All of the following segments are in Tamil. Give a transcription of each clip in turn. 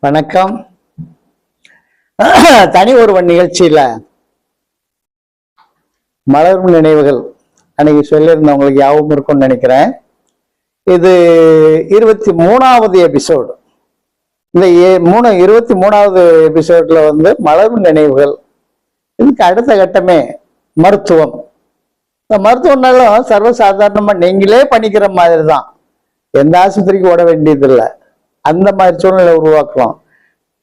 வணக்கம். தனி ஒருவன் நிகழ்ச்சியில மலரும் நினைவுகள் அன்னைக்கு சொல்லியிருந்தவங்களுக்கு யாவும் இருக்கும்னு நினைக்கிறேன். இது இருபத்தி மூணாவது எபிசோடு இந்த ஏ- மூணு இருபத்தி மூணாவது எபிசோட்ல வந்து மலரும் நினைவுகள். இதுக்கு அடுத்த கட்டமே மருத்துவம். இந்த மருத்துவம்னாலும் சர்வசாதாரணமா நீங்களே பண்ணிக்கிற மாதிரி தான் எந்த ஆஸ்பத்திரிக்கு ஓட வேண்டியதில்லை. அந்த மாதிரி சூழ்நிலை உருவாக்கலாம்.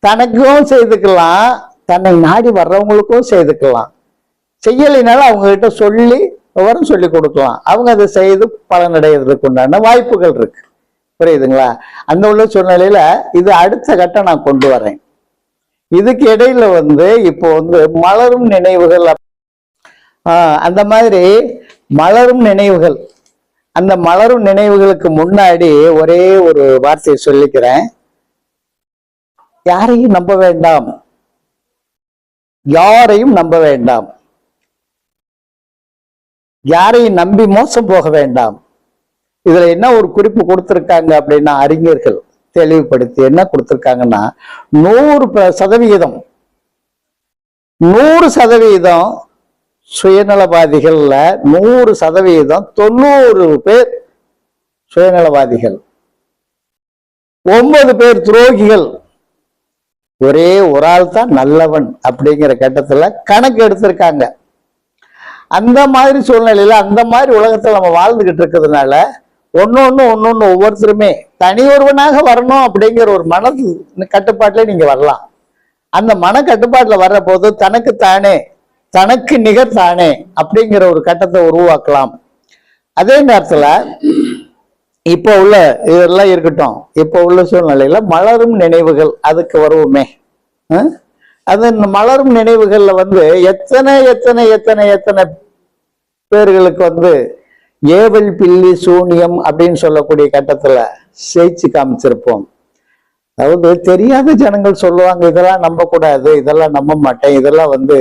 தனக்கும் செய்துக்கலாம். தன்னை நாடி வர்றவங்களுக்கும் செய்துக்கலாம். செய்யலைனாலும் அவங்ககிட்ட சொல்லி விவரம் சொல்லி கொடுக்கலாம். அவங்க அதை செய்து பலனடைகிறதுக்கு உண்டான வாய்ப்புகள் இருக்கு. புரியுதுங்களா? அந்த உள்ள சூழ்நிலையில இது அடுத்த கட்டம் நான் கொண்டு வரேன். இதுக்கு இடையில வந்து இப்போ வந்து மலரும் நினைவுகள் அந்த மாதிரி மலரும் நினைவுகள் அந்த மலரும் நினைவுகளுக்கு முன்னாடி ஒரே ஒரு வார்த்தையை சொல்லிக்கிறேன். யாரையும் நம்ப வேண்டாம். யாரையும் நம்ப வேண்டாம். யாரையும் நம்பி மோசம் போக வேண்டாம். இதுல என்ன ஒரு குறிப்பு கொடுத்திருக்காங்க அப்படின்னா அறிஞர்கள் தெளிவுபடுத்தி என்ன கொடுத்திருக்காங்கன்னா நூறு ப- சதவிகிதம் நூறு சதவீதம் சுயநலவாதிகள்ல நூறு சதவீதம் தொண்ணூறு பேர் சுயநலவாதிகள். ஒன்பது பேர் துரோகிகள். ஒரே ஒரு ஆள் தான் நல்லவன் அப்படிங்கிற கட்டத்துல கணக்கு எடுத்திருக்காங்க. அந்த மாதிரி சூழ்நிலையில அந்த மாதிரி உலகத்துல நம்ம வாழ்ந்துகிட்டு இருக்கிறதுனால ஒன்னொன்னு ஒன்னொன்னு ஒவ்வொருத்தருமே தனி ஒருவனாக வரணும் அப்படிங்கிற ஒரு மனது கட்டுப்பாட்டுல நீங்க வரலாம். அந்த மன கட்டுப்பாட்டில் வர்ற போது தனக்கு தானே தனக்கு நிகர் தானே அப்படிங்கிற ஒரு கட்டத்தை உருவாக்கலாம். அதே நேரத்துல இப்போ உள்ள இதெல்லாம் இருக்கட்டும். இப்போ உள்ள சூழ்நிலையில மலரும் நினைவுகள் அதுக்கு வருவோமே. அது இந்த மலரும் நினைவுகள்ல வந்து எத்தனை எத்தனை எத்தனை எத்தனை பேர்களுக்கு வந்து ஏவல் பில்லி சூனியம் அப்படின்னு சொல்லக்கூடிய கட்டத்துல ஜெயிச்சு காமிச்சிருப்போம். அதாவது தெரியாத ஜனங்கள் சொல்லுவாங்க இதெல்லாம் நம்பக்கூடாது இதெல்லாம் நம்ப மாட்டேன் இதெல்லாம் வந்து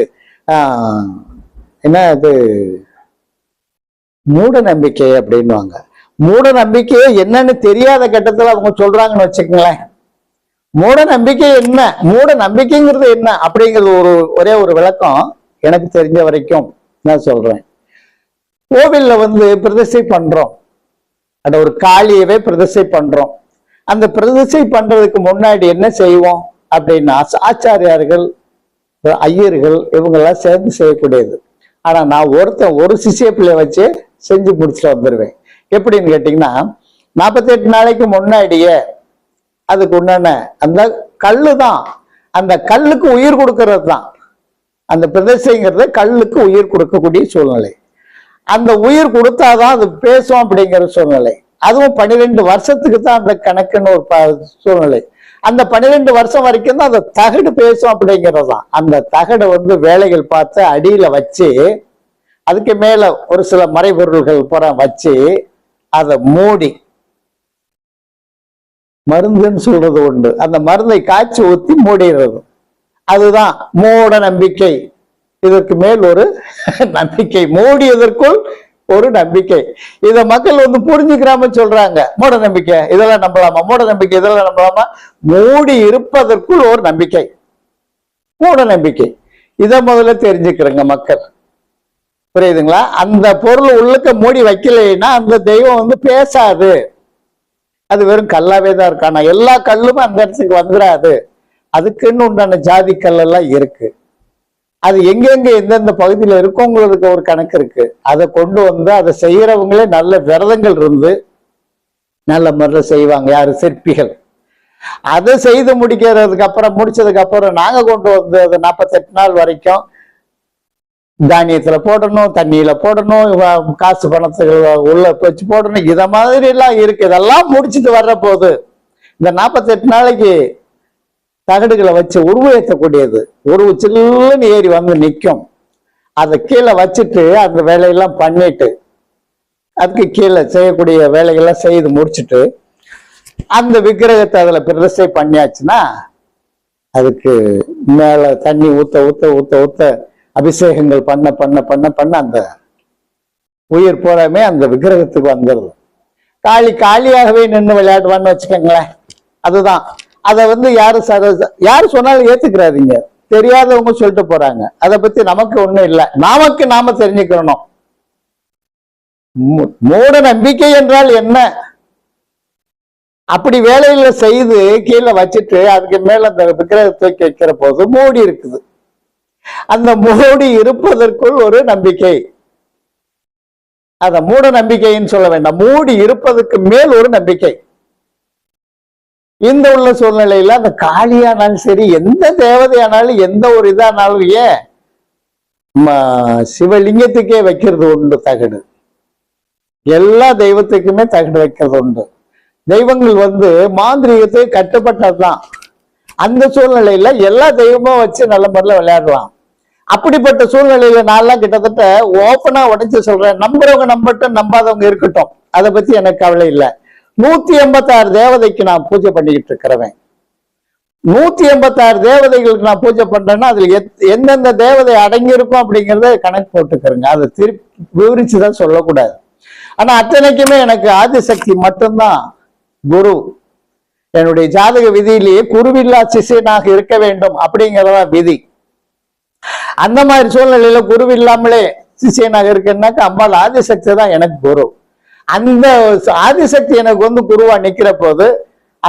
என்ன அது மூட நம்பிக்கை அப்படின்னுவாங்க. மூட நம்பிக்கையே என்னன்னு தெரியாத கட்டத்தில் அவங்க சொல்றாங்கன்னு வச்சுக்கோங்களேன். மூட நம்பிக்கை என்ன? மூட நம்பிக்கைங்கிறது என்ன? அப்படிங்கிறது ஒரு ஒரே ஒரு விளக்கம் எனக்கு தெரிஞ்ச வரைக்கும் நான் சொல்றேன். கோவில்ல வந்து பிரதிஷ்டை பண்றோம். அந்த ஒரு காளியவே பிரதிஷ்டை பண்றோம். அந்த பிரதிஷ்டை பண்றதுக்கு முன்னாடி என்ன செய்வோம் அப்படின்னா ஆச்சாரியார்கள் ஐயர்கள் இவங்கெல்லாம் சேர்ந்து செய்யக்கூடியது. ஆனால் நான் ஒருத்தன் ஒரு சிசிய பிள்ளைய வச்சு செஞ்சு முடிச்சுட்டு வந்துடுவேன் எப்படின்னு கேட்டிங்கன்னா நாற்பத்தெட்டு நாளைக்கு முன்னாடியே அதுக்கு உண்டான அந்த கல் தான். அந்த கல்லுக்கு உயிர் கொடுக்கறது தான். அந்த பிரதிஷ்டைங்கிறது கல்லுக்கு உயிர் கொடுக்கக்கூடிய சூழ்நிலை. அந்த உயிர் கொடுத்தாதான் அது பேசும் அப்படிங்கிற சூழ்நிலை. அதுவும் பன்னிரெண்டு வருஷத்துக்கு தான் அந்த கணக்குன்னு ஒரு ப- சூழ்நிலை. அந்த பன்னிரெண்டு வருஷம் வரைக்கும் தான் அந்த தகடு பேசும் அப்படிங்கிறது தான் அந்த தகடை வந்து வேலைகள் பார்த்து அடியில வச்சு அதுக்கு மேல ஒரு சில மறைபொருள்கள் புற வச்சு அதை மூடி மருந்துன்னு சொல்றது உண்டு. அந்த மருந்தை காய்ச்சி ஊத்தி மூடிடுறது. அதுதான் மூட நம்பிக்கை. இதற்கு மேல் ஒரு நம்பிக்கை. மூடியதற்குள் ஒரு நம்பிக்கை. இத மக்கள் வந்து புரிஞ்சுக்கிறாம சொல்றாங்க. மூட நம்பிக்கை. இதெல்லாம் நம்பலாமா? மூட நம்பிக்கை. இதெல்லாம் நம்பலாமா? மூடி இருப்பதற்குள் ஒரு நம்பிக்கை. மூட நம்பிக்கை. இத முதல்ல தெரிஞ்சுக்கிறேங்க மக்கள். புரியுதுங்களா? அந்த பொருள் உள்ளுக்க மூடி வைக்கலைன்னா அந்த தெய்வம் வந்து பேசாது. அது வெறும் கல்லாவே தான் இருக்கு? எல்லா கல்லுமே அந்த இடத்துக்கு வந்துடாது. அதுக்குன்னு உண்டான ஜாதி கல்லெல்லாம் இருக்கு. அது எங்கெங்க எந்தெந்த பகுதியில் இருக்கவங்களுக்கு ஒரு கணக்கு இருக்கு. அதை கொண்டு வந்து அதை செய்யறவங்களே நல்ல விரதங்கள் இருந்து நல்ல முறையில் செய்வாங்க. யாரு? சிற்பிகள். அதை செய்து முடிக்கிறதுக்கு அப்புறம் முடிச்சதுக்கு அப்புறம் நாங்க கொண்டு வந்து அது நாற்பத்தெட்டு நாள் வரைக்கும் தானியத்துல போடணும் தண்ணியில போடணும் காசு பணத்துக்கு உள்ள வச்சு போடணும். இத மாதிரி எல்லாம் இருக்கு. இதெல்லாம் முடிச்சிட்டு வர்ற போது இந்த நாற்பத்தெட்டு நாளைக்கு தகடுகளை வச்சு உருவேற்றக்கூடியது உருவு சில்லுன்னு ஏறி வந்து நிற்கும் அதை கீழே வச்சுட்டு அந்த வேலையெல்லாம் பண்ணிட்டு அதுக்கு கீழே செய்யக்கூடிய வேலைகள்லாம் செய்து முடிச்சுட்டு அந்த விக்கிரகத்தை அதில் பிரதிஷ்டை பண்ணியாச்சுன்னா அதுக்கு மேலே தண்ணி ஊத்த ஊத்த ஊத்த ஊத்த அபிஷேகங்கள் பண்ண பண்ண பண்ண பண்ண அந்த உயிர் பூராமே அந்த விக்கிரகத்துக்கு வந்துடுது காளி காளியாகவே நின்று விளையாடுவான்னு வச்சுக்கோங்களேன். அதுதான். அதை வந்து யாரு சர யாரு சொன்னாலும் ஏத்துக்கிறாதீங்க. தெரியாதவங்க சொல்லிட்டு போறாங்க. அதை பத்தி நமக்கு ஒண்ணும் இல்லை. நமக்கு நாம தெரிஞ்சுக்கணும். மூட நம்பிக்கை என்றால் என்ன? அப்படி வேலையில செய்து கீழே வச்சுட்டு அதுக்கு மேல அந்த விக்கிரகத்தை தூக்கி வைக்கிற போது மூடி இருக்குது. அந்த மூடி இருப்பதற்குள் ஒரு நம்பிக்கை. அத மூட நம்பிக்கைன்னு சொல்ல வேண்டாம். மூடி இருப்பதற்கு மேல் ஒரு நம்பிக்கை. இந்த உள்ள சூழ்நிலையில அந்த காளியானாலும் சரி எந்த தேவதையானாலும் எந்த ஒரு இதானாலும் ஏன்? சிவலிங்கத்துக்கே வைக்கிறது உண்டு தகடு. எல்லா தெய்வத்துக்குமே தகடு வைக்கிறது உண்டு. தெய்வங்கள் வந்து மாந்திரிகத்துக்கு கட்டுப்பட்டதுதான். அந்த சூழ்நிலையில எல்லா தெய்வமும் வச்சு நல்ல முறையில் விளையாடலாம். அப்படிப்பட்ட சூழ்நிலையில நான்லாம் கிட்டத்தட்ட ஓப்பனா உடைச்சு சொல்றேன். நம்புறவங்க நம்பட்டும் நம்பாதவங்க இருக்கட்டும். அதை பத்தி எனக்கு கவலை இல்லை. நூத்தி எண்பத்தாறு தேவதைக்கு நான் பூஜை பண்ணிக்கிட்டு இருக்கிறவன். நூத்தி எண்பத்தாறு தேவதைகளுக்கு நான் பூஜை பண்றேன்னா அதுல எத்- எந்தெந்த தேவதை அடங்கியிருக்கும் அப்படிங்கிறத அப்படிங்கறத கணக்கு போட்டுக்கிறேங்க அதை திருப்பி விவரிச்சுதான் சொல்லக்கூடாது. ஆனா அத்தனைக்குமே எனக்கு ஆதிசக்தி மட்டும்தான் குரு. என்னுடைய ஜாதக விதியிலேயே குருவில்லா சிஷியனாக இருக்க வேண்டும் அப்படிங்கிறதான் விதி. அந்த மாதிரி சூழ்நிலையில குரு இல்லாமலே சிஷியனாக இருக்குன்னாக்கா அம்பாள் ஆதிசக்தி தான் எனக்கு குரு. அந்த ஆதிசக்தி எனக்கு வந்து குருவா நிக்கிற போது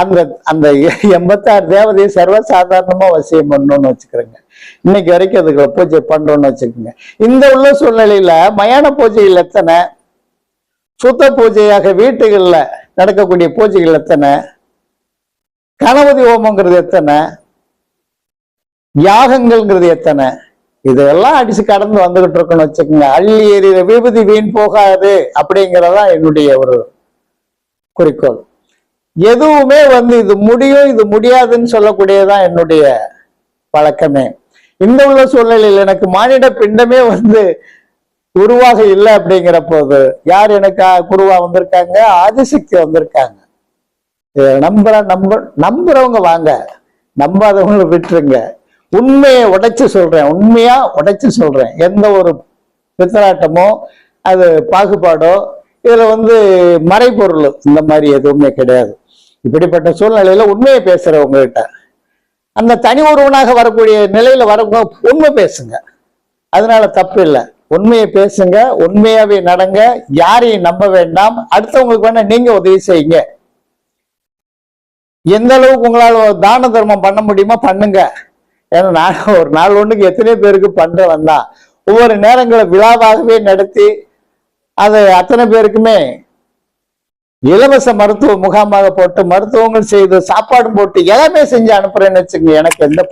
அந்த அந்த எண்பத்தாறு தேவதையை சர்வசாதாரணமா வசியம் பண்ணணும்னு வச்சுக்கிறேங்க. இன்னைக்கு வரைக்கும் அதுக்கு பூஜை பண்றோம்னு வச்சுக்கோங்க. இந்த உள்ள சூழ்நிலையில மயான பூஜைகள் எத்தனை? சுத்த பூஜையாக வீட்டுகள்ல நடக்கக்கூடிய பூஜைகள் எத்தனை? கணபதி ஹோமங்கிறது எத்தனை? யாகங்கள்ங்கிறது எத்தனை? இதெல்லாம் அடிச்சு கடந்து வந்துகிட்டு இருக்கணும் வச்சுக்கோங்க. அள்ளி எறிகிற விபூதி வீண் போகாது அப்படிங்கிறதான் என்னுடைய ஒரு குறிக்கோள். எதுவுமே வந்து இது முடியும் இது முடியாதுன்னு சொல்லக்கூடியதான் என்னுடைய பழக்கமே. இந்த உள்ள சூழ்நிலையில் எனக்கு மானிட பிண்டமே வந்து உருவாக இல்லை அப்படிங்கிற போது யார் எனக்கு குருவா வந்திருக்காங்க? ஆதிசக்தி வந்திருக்காங்க. நம்புற நம்ப நம்புறவங்க வாங்க. நம்பாதவங்களை விட்டுருங்க. உண்மையை உடைச்சு சொல்றேன். உண்மையா உடைச்சு சொல்றேன். எந்த ஒரு பித்தலாட்டமோ அது பாகுபாடோ இதுல வந்து மறைபொருள் இந்த மாதிரி எதுவுமே கிடையாது. இப்படிப்பட்ட சூழ்நிலையில உண்மையை பேசுற கிட்ட அந்த தனி ஒருவனாக வரக்கூடிய நிலையில வரவங்க உண்மை பேசுங்க. அதனால தப்பு இல்லை. உண்மையை பேசுங்க உண்மையாவே நடங்க. யாரையும் நம்ப வேண்டாம். அடுத்தவங்களுக்கு வேணா நீங்க உதவி செய்யுங்க. எந்த அளவுக்கு உங்களால் தான தர்மம் பண்ண முடியுமோ பண்ணுங்க. ஏன்னா நான் ஒரு நாள் ஒண்ணுக்கு எத்தனையோ பேருக்கு பண்றவன் தான் ஒவ்வொரு நேரங்களை விழாவாகவே நடத்தி அதை அத்தனை பேருக்குமே இலவச மருத்துவ முகாமாக போட்டு மருத்துவங்கள் செய்து சாப்பாடும் போட்டு எல்லாமே செஞ்சு அனுப்புறேன்னு வச்சுங்க எனக்கு எந்த